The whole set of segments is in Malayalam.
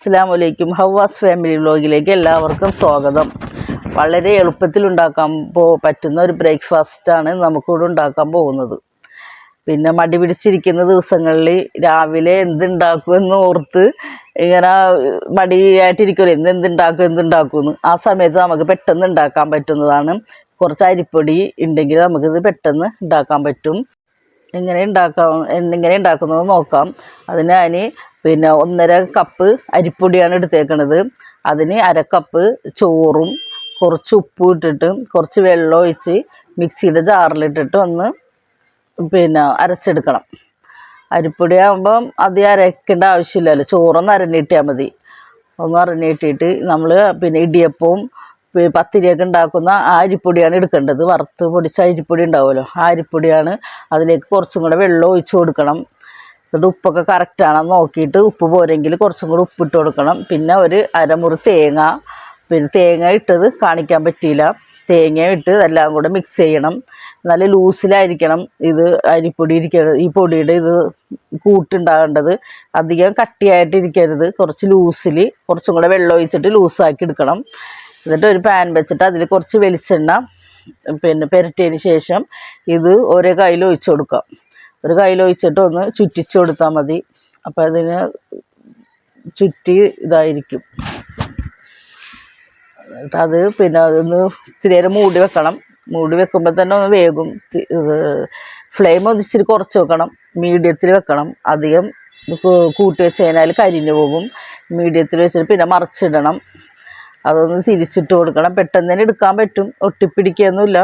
അസ്സാം വലൈക്കും ഹവാസ് ഫാമിലി വ്ലോഗിലേക്ക് എല്ലാവർക്കും സ്വാഗതം. വളരെ എളുപ്പത്തിൽ ഉണ്ടാക്കാൻ പോ പറ്റുന്ന ഒരു ബ്രേക്ക്ഫാസ്റ്റാണ് നമുക്കിവിടെ ഉണ്ടാക്കാൻ പോകുന്നത്. പിന്നെ മടി പിടിച്ചിരിക്കുന്ന ദിവസങ്ങളിൽ രാവിലെ എന്തുണ്ടാക്കുമെന്ന് ഓർത്ത് ഇങ്ങനെ മടിയായിട്ടിരിക്കുമല്ലോ എന്ത് എന്തുണ്ടാക്കും എന്തുണ്ടാക്കുമെന്ന് ആ സമയത്ത് നമുക്ക് പെട്ടെന്ന് ഉണ്ടാക്കാൻ പറ്റുന്നതാണ്. കുറച്ച് അരിപ്പൊടി ഉണ്ടെങ്കിൽ നമുക്കിത് പെട്ടെന്ന് ഉണ്ടാക്കാൻ പറ്റും. എങ്ങനെ ഉണ്ടാക്കാം എങ്ങനെ ഉണ്ടാക്കുന്നത് നോക്കാം. അതിന് ഞാൻ പിന്നെ ഒന്നര കപ്പ് അരിപ്പൊടിയാണ് എടുത്തേക്കണത്. അതിന് അരക്കപ്പ് കപ്പ് ചോറും കുറച്ച് ഉപ്പ് ഇട്ടിട്ട് കുറച്ച് വെള്ളം ഒഴിച്ച് മിക്സിയുടെ ജാറിലിട്ടിട്ട് ഒന്ന് പിന്നെ അരച്ചെടുക്കണം. അരിപ്പൊടി ആകുമ്പം അധികം അരയ്ക്കേണ്ട ആവശ്യമില്ലല്ലോ. ചോറൊന്ന് അരഞ്ഞിട്ടിയാൽ മതി. ഒന്ന് അരഞ്ഞിട്ടിട്ട് നമ്മൾ പിന്നെ ഇടിയപ്പവും പത്തിരിയൊക്കെ ഉണ്ടാക്കുന്ന ആ അരിപ്പൊടിയാണ് എടുക്കേണ്ടത്. വറുത്ത് പൊടിച്ച അരിപ്പൊടി ഉണ്ടാവുമല്ലോ. ആ അരിപ്പൊടിയാണ് അതിലേക്ക് കുറച്ചും കൂടെ വെള്ളം ഒഴിച്ച് കൊടുക്കണം. എന്നിട്ട് ഉപ്പൊക്കെ കറക്റ്റാണെന്ന് നോക്കിയിട്ട് ഉപ്പ് പോരെങ്കിൽ കുറച്ചും കൂടി ഉപ്പിട്ട് കൊടുക്കണം. പിന്നെ ഒരു അരമുറി തേങ്ങ. പിന്നെ തേങ്ങ ഇട്ടത് കാണിക്കാൻ പറ്റിയില്ല. തേങ്ങ ഇട്ട് എല്ലാം കൂടെ മിക്സ് ചെയ്യണം. നല്ല ലൂസിലായിരിക്കണം ഇത് അരിപ്പൊടി ഇരിക്കരുത് ഈ പൊടിയുടെ ഇത് കൂട്ടുണ്ടാകേണ്ടത്. അധികം കട്ടിയായിട്ട് ഇരിക്കരുത്. കുറച്ച് ലൂസിൽ കുറച്ചും കൂടെ വെള്ളം ഒഴിച്ചിട്ട് ലൂസാക്കി എടുക്കണം. എന്നിട്ട് ഒരു പാൻ വെച്ചിട്ട് അതിൽ കുറച്ച് വെളിച്ചെണ്ണ പിന്നെ പെരട്ടിയതിന് ശേഷം ഇത് ഒരേ കയ്യിൽ ഒഴിച്ചു കൊടുക്കാം. ഒരു കയ്യിൽ ഒഴിച്ചിട്ട് ഒന്ന് ചുറ്റിച്ചു കൊടുത്താൽ മതി. അപ്പോൾ അതിന് ചുറ്റി ഇതായിരിക്കും. എന്നിട്ട് അത് പിന്നെ അതൊന്ന് ഇത്തിരി നേരം മൂടി വെക്കണം. മൂടി വെക്കുമ്പോൾ തന്നെ ഒന്ന് വേകും ഇത് ഫ്ലെയിം ഒന്ന് ഇച്ചിരി കുറച്ച് വെക്കണം. മീഡിയത്തിൽ വെക്കണം. അധികം കൂട്ടി വെച്ച് കഴിഞ്ഞാൽ കരിഞ്ഞു പോകും. മീഡിയത്തിൽ വെച്ചിട്ട് പിന്നെ മറിച്ചിടണം. അതൊന്ന് തിരിച്ചിട്ട് കൊടുക്കണം. പെട്ടെന്ന് തന്നെ എടുക്കാൻ പറ്റും. ഒട്ടിപ്പിടിക്കുകയൊന്നുമില്ല.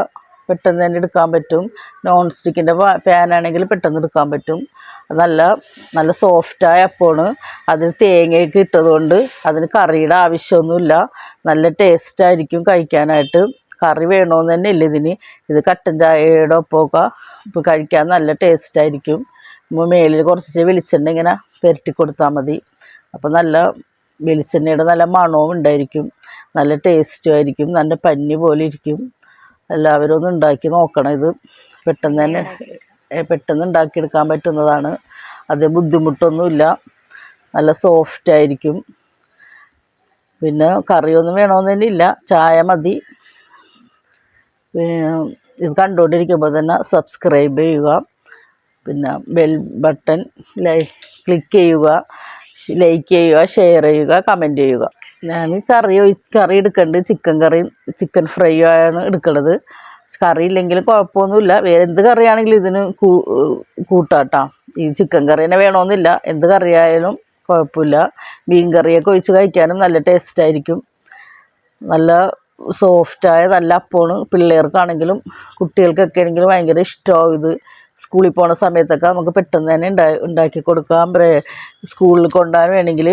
പെട്ടെന്ന് തന്നെ എടുക്കാൻ പറ്റും. നോൺ സ്റ്റിക്കിന്റെ പാനാണെങ്കിൽ പെട്ടെന്ന് എടുക്കാൻ പറ്റും. നല്ല നല്ല സോഫ്റ്റായ അപ്പമാണ് അതിന് തേങ്ങയൊക്കെ ഇട്ടതുകൊണ്ട് അതിന് കറിയുടെ ആവശ്യമൊന്നുമില്ല. നല്ല ടേസ്റ്റായിരിക്കും കഴിക്കാനായിട്ട്. കറി വേണമെന്ന് തന്നെ ഇല്ല ഇതിന്. ഇത് കട്ടൻ ചായയുടെ ഒപ്പമൊക്കെ ഇപ്പം കഴിക്കാൻ നല്ല ടേസ്റ്റായിരിക്കും മേലിൽ കുറച്ച് വെളിച്ചെണ്ണ ഇങ്ങനെ പുരട്ടി കൊടുത്താൽ മതി. അപ്പോൾ നല്ല വെളിച്ചെണ്ണയുടെ നല്ല മണവും ഉണ്ടായിരിക്കും. നല്ല ടേസ്റ്റും ആയിരിക്കും. നല്ല പഞ്ഞി പോലെ ഇരിക്കും. എല്ലാവരും ഒന്ന് ഉണ്ടാക്കി നോക്കണം. ഇത് പെട്ടെന്ന് തന്നെ പെട്ടെന്ന് ഉണ്ടാക്കിയെടുക്കാൻ പറ്റുന്നതാണ്. അത് ബുദ്ധിമുട്ടൊന്നുമില്ല. നല്ല സോഫ്റ്റ് ആയിരിക്കും. പിന്നെ കറിയൊന്നും വേണമെന്ന് തന്നെ ഇല്ല. ചായ മതി. പിന്നെ ഇത് കണ്ടുകൊണ്ടിരിക്കുമ്പോൾ തന്നെ സബ്സ്ക്രൈബ് ചെയ്യുക. പിന്നെ ബെൽ ബട്ടൺ ലൈ ക്ലിക്ക് ചെയ്യുക. ലൈക്ക് ചെയ്യുക ഷെയർ ചെയ്യുക കമന്റ് ചെയ്യുക. ഞാൻ കറി ഒഴിച്ച് കറി എടുക്കേണ്ടത് ചിക്കൻ കറി ചിക്കൻ ഫ്രൈ ആണ് എടുക്കുന്നത് കറി ഇല്ലെങ്കിലും കുഴപ്പമൊന്നുമില്ല. വേറെ എന്ത് കറിയാണെങ്കിലും ഇതിന് കൂട്ടാട്ടാ. ഈ ചിക്കൻ കറി തന്നെ വേണമെന്നില്ല എന്ത് കറിയായാലും കുഴപ്പമില്ല. മീൻ കറിയൊക്കെ ഒഴിച്ച് കഴിക്കാനും നല്ല ടേസ്റ്റായിരിക്കും നല്ല സോഫ്റ്റായ നല്ല അപ്പമാണ് പിള്ളേർക്കാണെങ്കിലും കുട്ടികൾക്കൊക്കെ ആണെങ്കിലും ഭയങ്കര ഇഷ്ടമാവും ഇത്. സ്കൂളിൽ പോണ സമയത്തൊക്കെ നമുക്ക് പെട്ടെന്ന് തന്നെ ഉണ്ടാ ഉണ്ടാക്കി കൊടുക്കാം. സ്കൂളിൽ കൊണ്ടുപോകാൻ വേണമെങ്കിൽ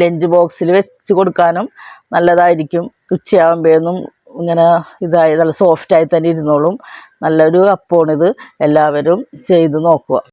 ലഞ്ച് ബോക്സിൽ വെച്ച് കൊടുക്കാനും നല്ലതായിരിക്കും. ഉച്ചയാകുമ്പോഴൊന്നും ഇങ്ങനെ ഇതായി നല്ല സോഫ്റ്റായി തന്നെ ഇരുന്നോളും. നല്ലൊരു അപ്പമാണിത് എല്ലാവരും ചെയ്ത് നോക്കുക.